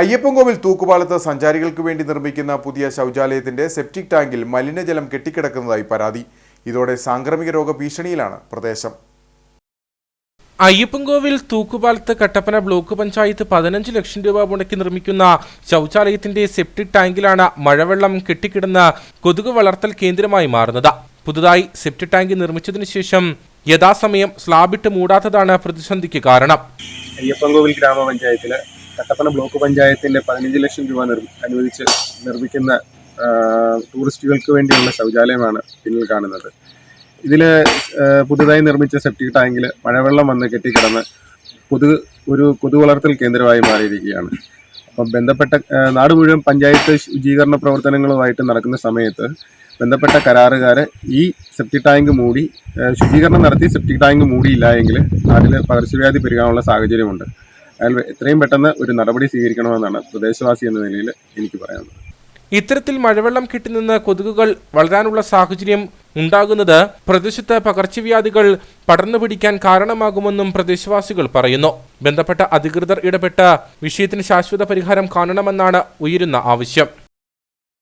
അയ്യപ്പൻകോവിൽ തൂക്കുപാലത്ത് സഞ്ചാരികൾക്ക് വേണ്ടി നിർമ്മിക്കുന്ന പുതിയ ശൗചാലയത്തിന്റെ സെപ്റ്റിക് ടാങ്കിൽ മലിനജലം കെട്ടിക്കിടക്കുന്നതായി പരാതി. ഇതോടെ സാംക്രമിക രോഗ ഭീഷണിയിലാണ് പ്രദേശം. അയ്യപ്പൻകോവിൽ തൂക്കുപാലത്ത് കട്ടപ്പന ബ്ലോക്ക് പഞ്ചായത്ത് പതിനഞ്ച് ലക്ഷം രൂപ മുടക്കി നിർമ്മിക്കുന്ന ശൗചാലയത്തിന്റെ സെപ്റ്റിക് ടാങ്കിലാണ് മഴവെള്ളം കെട്ടിക്കിടന്ന് കൊതുക് വളർത്തൽ കേന്ദ്രമായി മാറുന്നത്. പുതുതായി സെപ്റ്റിക് ടാങ്ക് നിർമ്മിച്ചതിനു ശേഷം യഥാസമയം സ്ലാബിട്ട് മൂടാത്തതാണ് പ്രതിസന്ധിക്ക് കാരണം. അയ്യപ്പൻകോവിൽ ഗ്രാമപഞ്ചായത്തിൽ കട്ടപ്പന ബ്ലോക്ക് പഞ്ചായത്തിന്റെ പതിനഞ്ച് ലക്ഷം രൂപ അനുവദിച്ച് നിർമ്മിക്കുന്ന ടൂറിസ്റ്റുകൾക്ക് വേണ്ടിയുള്ള ശൗചാലയമാണ് പിന്നിൽ കാണുന്നത്. ഇതിൽ പുതുതായി നിർമ്മിച്ച സെപ്റ്റിക് ടാങ്കിൽ മഴവെള്ളം വന്ന് കെട്ടിക്കിടന്ന് കൊതു ഒരു കൊതു വളർത്തൽ കേന്ദ്രമായി മാറിയിരിക്കുകയാണ്. അപ്പം ബന്ധപ്പെട്ട നാട് മുഴുവൻ പഞ്ചായത്ത് ശുചീകരണ പ്രവർത്തനങ്ങളുമായിട്ട് നടക്കുന്ന സമയത്ത് ബന്ധപ്പെട്ട കരാറുകാർ ഈ സെപ്റ്റിക് ടാങ്ക് മൂടി ശുചീകരണം നടത്തി സെപ്റ്റിക് ടാങ്ക് മൂടിയില്ല എങ്കിൽ നാട്ടിൽ പകർച്ചവ്യാധി പെരുകാനുള്ള സാഹചര്യമുണ്ട്. അയാൾ എത്രയും പെട്ടെന്ന് ഒരു നടപടി സ്വീകരിക്കണമെന്നാണ് പ്രദേശവാസി എന്ന നിലയിൽ എനിക്ക് പറയാനുള്ളത്. ഇത്തരത്തിൽ മഴവെള്ളം കിട്ടുന്ന കൊതുകുകൾ വളരാനുള്ള സാഹചര്യം ഉണ്ടാകുന്നത് പ്രദേശത്ത് പകർച്ചവ്യാധികൾ പടർന്നു പിടിക്കാൻ കാരണമാകുമെന്നും പ്രദേശവാസികൾ പറയുന്നു. ബന്ധപ്പെട്ട അധികൃതർ ഇടപെട്ട് വിഷയത്തിന് ശാശ്വത പരിഹാരം കാണണമെന്നാണ് ഉയരുന്ന ആവശ്യം.